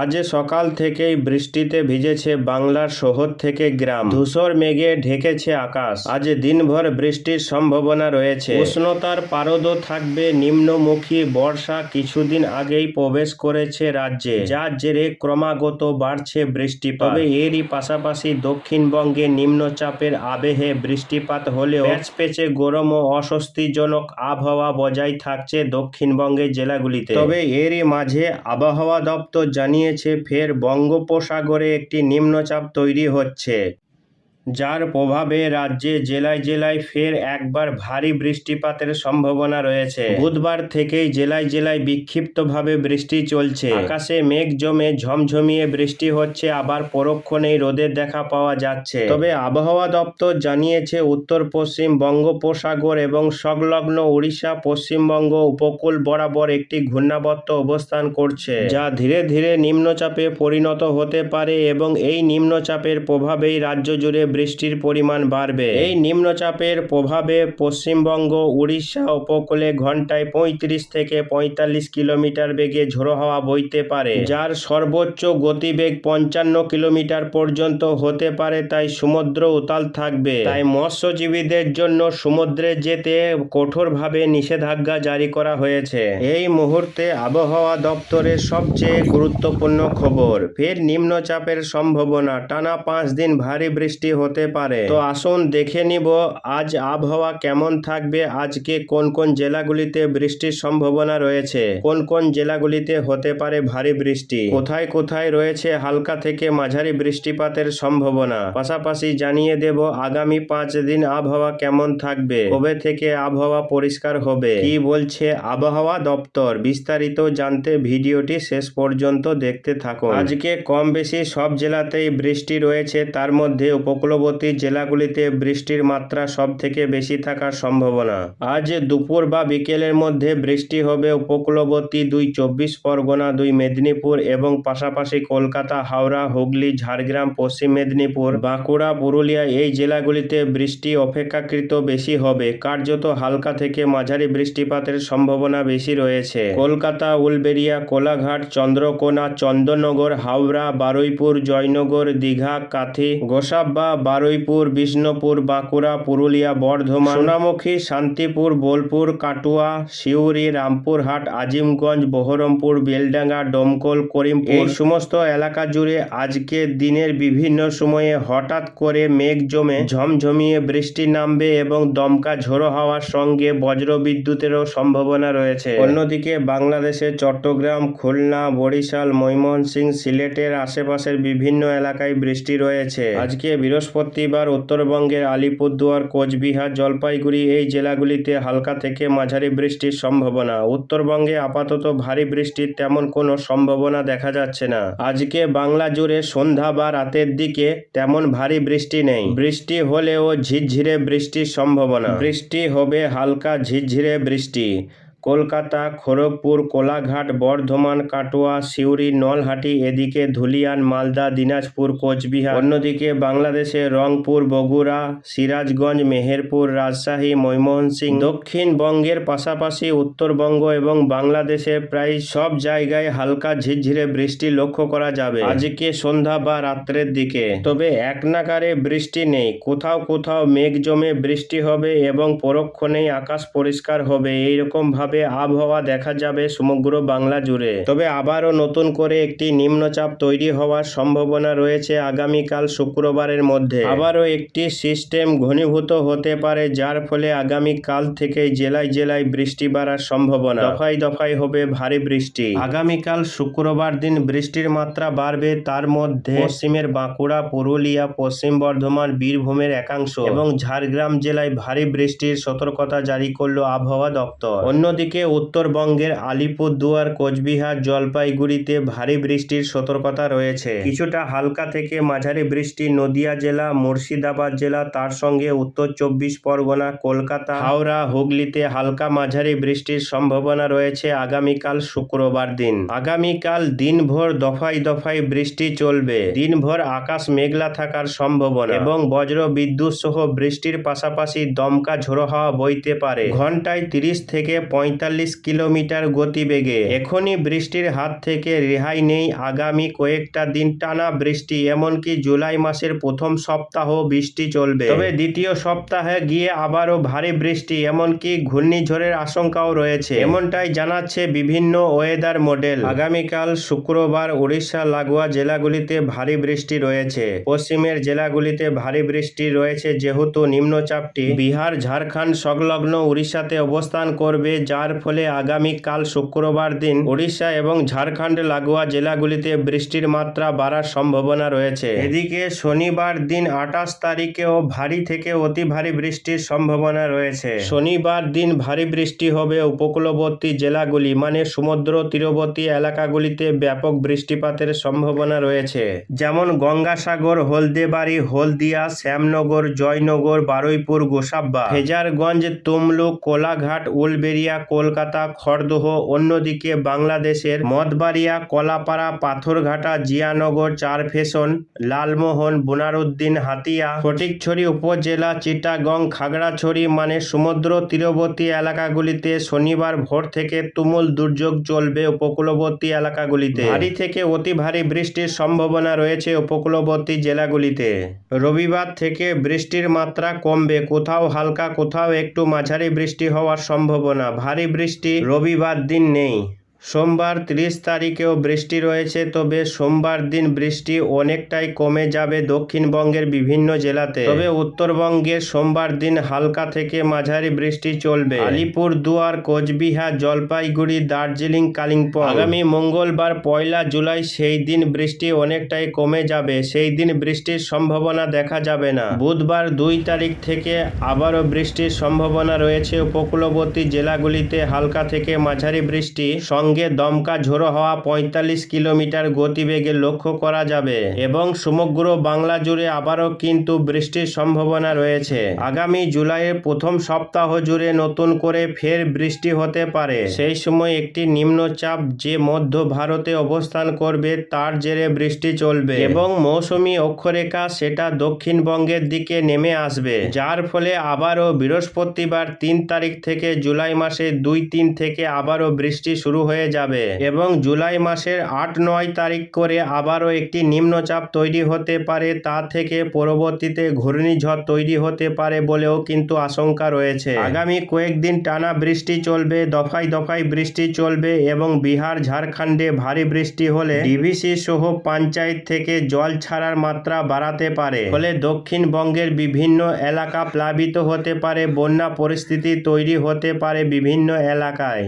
আজ সকাল থেকেই বৃষ্টিতে ভিজেছে বাংলার শহর থেকে গ্রাম। ধূসর মেঘে ঢেকেছে আকাশ। আজ দিনভর বৃষ্টির সম্ভাবনা রয়েছে। উষ্ণতার পারদও থাকবে নিম্নমুখী বর্ষা কিছুদিন আগেই প্রবেশ করেছে রাজ্যে যার জেরে ক্রমাগত বাড়ছে বৃষ্টিপাত। তবে এরই পাশাপাশি দক্ষিণবঙ্গে নিম্নচাপের আবেহে বৃষ্টিপাত হলেও পেঁচে গরম ও অস্বস্তিজনক আবহাওয়া বজায় থাকছে দক্ষিণবঙ্গের জেলাগুলিতে। তবে এরই মাঝে আবহাওয়া দপ্তর জানিয়েছে ফের বঙ্গোপসাগরে একটি নিম্নচাপ তৈরি হচ্ছে। যার প্রভাবে রাজ্যে জেলায় জেলায় ফের একবার ভারী বৃষ্টিপাতের সম্ভাবনা রয়েছে। বুধবার থেকেই জেলায় জেলায় বিক্ষিপ্তভাবে বৃষ্টি চলছে। আকাশে মেঘ জমে ঝমঝমিয়ে বৃষ্টি হচ্ছে, আবার পরক্ষণেই রোদের দেখা পাওয়া যাচ্ছে। তবে আবহাওয়া দপ্তর জানিয়েছে উত্তর পশ্চিম বঙ্গোপসাগর এবং সংলগ্ন উড়িষ্যা পশ্চিমবঙ্গ উপকূল বরাবর একটি ঘূর্ণাবর্ত অবস্থান করছে, যা ধীরে ধীরে নিম্নচাপে পরিণত হতে পারে এবং এই নিম্নচাপের প্রভাবেই রাজ্য জুড়ে বৃষ্টির পরিমাণ বাড়বে। এই নিম্নচাপের প্রভাবে পশ্চিমবঙ্গ, উড়িষ্যা উপকূলে ঘন্টায় পঁয়ত্রিশ থেকে পঁয়তাল্লিশ কিলোমিটার বেগে ঝোড়ো হাওয়া বইতে পারে। যার সর্বোচ্চ গতিবেগ পঞ্চান্ন কিলোমিটার পর্যন্ত হতে পারে, তাই সমুদ্র উতাল থাকবে। তাই মৎস্যজীবীদের জন্য সমুদ্রে যেতে কঠোরভাবে নিষেধাজ্ঞা জারি করা হয়েছে। এই মুহূর্তে আবহাওয়া দপ্তরের সবচেয়ে গুরুত্বপূর্ণ খবর, ফের নিম্নচাপের সম্ভাবনা। টানা পাঁচ দিন ভারী বৃষ্টি হতে পারে। তো আসুন দেখে নিব, আজ আবহাওয়া কেমন থাকবে? আজকে কোন কোন জেলাগুলিতে বৃষ্টির সম্ভাবনা রয়েছে? কোন কোন জেলাগুলিতে হতে পারে ভারী বৃষ্টি? কোথায় কোথায় রয়েছে হালকা থেকে মাঝারি বৃষ্টিপাতের সম্ভাবনা? পাশাপাশি জানিয়ে দেব, আগামী পাঁচ দিন আবহাওয়া কেমন থাকবে? কবে থেকে আবহাওয়া পরিষ্কার হবে? কি বলছে আবহাওয়া দপ্তর? বিস্তারিত জানতে ভিডিওটি শেষ পর্যন্ত দেখতে থাকুন। আজকে কম বেশি সব জেলাতেই বৃষ্টি রয়েছে, তার মধ্যে উপকূলবর্তী জেলাগুলিতে বৃষ্টির মাত্রা সব থেকে বেশি থাকার সম্ভাবনা। আজ দুপুর বা বিকেলের মধ্যে বৃষ্টি হবে উপকূলবর্তী দুই চব্বিশ পরগনা, দুই মেদিনীপুর এবং পাশাপাশি কলকাতা, হাওড়া, হুগলি, ঝাড়গ্রাম, পশ্চিম মেদিনীপুর, বাঁকুড়া, পুরুলিয়া এই জেলাগুলিতে বৃষ্টি অপেক্ষাকৃত বেশি হবে। কার্যত হালকা থেকে মাঝারি বৃষ্টিপাতের সম্ভাবনা বেশি রয়েছে। কলকাতা উলবেরিয়া কোলাঘাট, চন্দ্রকোনা, চন্দননগর, হাওড়া, বারুইপুর, জয়নগর, দীঘা, কাথি গোসাবা বারুইপুর, বিষ্ণুপুর, বাঁকুড়া, পুরুলিয়া, বর্ধমান, সোনামুখী, শান্তিপুর, বোলপুর, কাটুয়া, সিউড়ি, রামপুরহাট, আজিমগঞ্জ, বহরমপুর, বেলডাঙ্গা, ডোমকল, করিমপুর। এই সমস্ত এলাকা জুড়ে আজকে দিনের বিভিন্ন সময়ে হঠাৎ করে মেঘ জমে ঝমঝমিয়ে বৃষ্টি নামবে এবং দমকা ঝোড়ো হওয়ার সঙ্গে বজ্র বিদ্যুতেরও সম্ভাবনা রয়েছে। অন্যদিকে বাংলাদেশের চট্টগ্রাম, খুলনা, বরিশাল, ময়মনসিংহ, সিলেটের আশেপাশের বিভিন্ন এলাকায় বৃষ্টি রয়েছে। আজকে বৃহস্পতিবার উত্তরবঙ্গের আলিপুরদুয়ার, কোচবিহার, জলপাইগুড়ি এই জেলাগুলিতে হালকা থেকে মাঝারি বৃষ্টির সম্ভাবনা। উত্তরবঙ্গে আপাতত ভারী বৃষ্টির তেমন কোনো সম্ভাবনা দেখা যাচ্ছে না। আজকে বাংলা জুড়ে সন্ধ্যা বা রাতের দিকে তেমন ভারী বৃষ্টি নেই। বৃষ্টি হলেও ঝিরঝিরে বৃষ্টির সম্ভাবনা। বৃষ্টি হবে হালকা ঝিরঝিরে বৃষ্টি। কলকাতা, খড়গপুর, কোলাঘাট, বর্ধমান, কাটোয়া, সিউড়ি, নলহাটি, এদিকে ধুলিয়ান, মালদা, দিনাজপুর, কোচবিহার। অন্যদিকে বাংলাদেশে রংপুর, বগুড়া, সিরাজগঞ্জ, মেহেরপুর, রাজশাহী, ময়মনসিংহ। দক্ষিণবঙ্গের পাশাপাশি উত্তরবঙ্গ এবং বাংলাদেশের প্রায় সব জায়গায় হালকা ঝিরঝিরে বৃষ্টি লক্ষ্য করা যাবে। আজকে সন্ধ্যা বা রাত্রের দিকে। তবে এক নাগারে বৃষ্টি নেই। কোথাও কোথাও মেঘ জমে বৃষ্টি হবে এবং পরক্ষণেই আকাশ পরিষ্কার হবে। এইরকম ভাবে আবহাওয়া দেখা যাবে সমগ্র বাংলা জুড়ে। তবে আবারও নতুন করে একটি নিম্নচাপ তৈরি হওয়ার সম্ভাবনা রয়েছে আগামীকাল শুক্রবারের মধ্যে। আবারও একটি সিস্টেম ঘনীভূত হতে পারে, যার ফলে আগামী কাল থেকে জেলায় জেলায় বৃষ্টি বাড়ার সম্ভাবনা। দফায় দফায় হবে ভারী বৃষ্টি। আগামীকাল শুক্রবার দিন বৃষ্টির মাত্রা বাড়বে, তার মধ্যে পশ্চিমের বাঁকুড়া, পুরুলিয়া, পশ্চিম বর্ধমান, বীরভূমের একাংশ এবং ঝাড়গ্রাম জেলায় ভারী বৃষ্টির সতর্কতা জারি করল আবহাওয়া দপ্তর। অন্যদিকে উত্তরবঙ্গের আলিপুরদুয়ার, কোচবিহার, জলপাইগুড়িতে ভারী বৃষ্টির সতর্কতা রয়েছে। কিছুটা হালকা থেকে মাঝারি বৃষ্টি নদিয়া জেলা, মুর্শিদাবাদ জেলা, তার সঙ্গে উত্তর চব্বিশ পরগনা, কলকাতা, হাওড়া, হুগলিতে হালকা মাঝারি বৃষ্টির সম্ভাবনা রয়েছে আগামীকাল শুক্রবার দিন। আগামীকাল দিনভর দফায় দফায় বৃষ্টি চলবে। দিনভর আকাশ মেঘলা থাকার সম্ভাবনা এবং বজ্র বিদ্যুৎ সহ বৃষ্টির পাশাপাশি দমকা ঝোড়ো হাওয়া বইতে পারে। ঘন্টায় তিরিশ থেকে পঁয়ত্রিশ পঁয়তাল্লিশ কিলোমিটার গতিবেগে। এখনই বৃষ্টির হাত থেকে রেহাই নেই আগামী কয়েকটা দিন টানা বৃষ্টি, এমনকি জুলাই মাসের প্রথম সপ্তাহ বৃষ্টি চলবে। তবে দ্বিতীয় সপ্তাহে গিয়ে আবারও ভারী বৃষ্টি, এমনকি ঘূর্ণিঝড়ের আশঙ্কাও রয়েছে। এমনটাই জানাচ্ছে বিভিন্ন ওয়েদার মডেল। আগামীকাল শুক্রবার উড়িষ্যা লাগোয়া জেলাগুলিতে ভারী বৃষ্টি রয়েছে। পশ্চিমের জেলাগুলিতে ভারী বৃষ্টি রয়েছে, যেহেতু নিম্নচাপটি। বিহার, ঝাড়খণ্ড সংলগ্ন উড়িষ্যাতে অবস্থান করবে যার ফলে আগামীকাল শুক্রবার দিন উড়িষ্যা এবং ঝাড়খণ্ড লাগোয়া জেলাগুলিতে বৃষ্টির মাত্রা বাড়ার সম্ভাবনা রয়েছে। এদিকে শনিবার দিন আঠাশ তারিখেও ভারী থেকে অতি ভারী বৃষ্টির সম্ভাবনা রয়েছে। শনিবার দিন ভারী বৃষ্টি হবে উপকূলবর্তী জেলাগুলি মানে সমুদ্র তীরবর্তী এলাকাগুলিতে ব্যাপক বৃষ্টিপাতের সম্ভাবনা রয়েছে। যেমন গঙ্গাসাগর, হলদেবাড়ি, হলদিয়া, শ্যামনগর, জয়নগর, বারুইপুর, গোসাব্বা ফেজারগঞ্জ তমলুক, কোলাঘাট উলবেরিয়া কলকাতা, খড়দহ, অন্যদিকে বাংলাদেশের মদবাড়িয়া, কলাপাড়া, পাথরঘাটা, জিয়ানগর চারফেশন লালমোহন বুনারুদ্দিন হাতিয়া, ফটিকছড়ি উপজেলা, চিটাগং, খাগড়াছড়ি মানে সমুদ্র তীরবর্তী এলাকাগুলিতে শনিবার ভোর থেকে তুমুল দুর্যোগ চলবে উপকূলবর্তী এলাকাগুলিতে। ভারী থেকে অতি ভারী বৃষ্টির সম্ভাবনা রয়েছে উপকূলবর্তী জেলাগুলিতে। রবিবার থেকে বৃষ্টির মাত্রা কমবে। কোথাও হালকা, কোথাও একটু মাঝারি বৃষ্টি হওয়ার সম্ভাবনা। ভারী বৃষ্টি রবিবার দিন নেই। সোমবার তিরিশ তারিখেও বৃষ্টি রয়েছে তবে সোমবার দিন বৃষ্টি অনেকটাই কমে যাবে দক্ষিণবঙ্গের বিভিন্ন জেলাতে। তবে উত্তরবঙ্গে সোমবার দিন হালকা থেকে মাঝারি বৃষ্টি চলবে। আলিপুর দুয়ার কোচবিহার জলপাইগুড়ি দার্জিলিং কালিম্পং। আগামী মঙ্গলবার পয়লা জুলাই সেই দিন বৃষ্টি অনেকটাই কমে যাবে সেই দিন বৃষ্টির সম্ভাবনা দেখা যাবে না। বুধবার দুই তারিখ থেকে আবারও বৃষ্টির সম্ভাবনা রয়েছে উপকূলবর্তী জেলাগুলিতে হালকা থেকে মাঝারি বৃষ্টি। সঙ্গে দমকা ঝোড়ো হওয়া পঁয়তাল্লিশ কিলোমিটার গতিবেগে লক্ষ্য করা যাবে এবং সমগ্র বাংলা জুড়ে আবারও কিন্তু বৃষ্টির সম্ভাবনা রয়েছে। আগামী জুলাইয়ের প্রথম সপ্তাহ জুড়ে নতুন করে ফের বৃষ্টি হতে পারে। সেই সময় একটি নিম্নচাপ যে মধ্য ভারতে অবস্থান করবে তার জেরে বৃষ্টি চলবে এবং মৌসুমী অক্ষরেখা সেটা দক্ষিণবঙ্গের দিকে নেমে আসবে, যার ফলে আবারও বৃহস্পতিবার তিন তারিখ থেকে জুলাই মাসে দুই তিন থেকে আবারও বৃষ্টি শুরু হয়ে যাবে এবং জুলাই মাসের আট নয় তারিখ করে আবারও একটি নিম্নচাপ তৈরি হতে পারে, তা থেকে পরবর্তীতে ঘূর্ণিঝড় তৈরি হতে পারে বলেও কিন্তু আশঙ্কা রয়েছে। আগামী কয়েকদিন টানা বৃষ্টি চলবে, দফায় দফায় বৃষ্টি চলবে এবং বিহার, ঝাড়খণ্ডে ভারী বৃষ্টি হলে ডিভিসি সহ পঞ্চায়েত থেকে জল ছাড়ার মাত্রা বাড়াতে পারে। ফলে দক্ষিণবঙ্গের বিভিন্ন এলাকা প্লাবিত হতে পারে, বন্যা পরিস্থিতি তৈরি হতে পারে বিভিন্ন এলাকায়।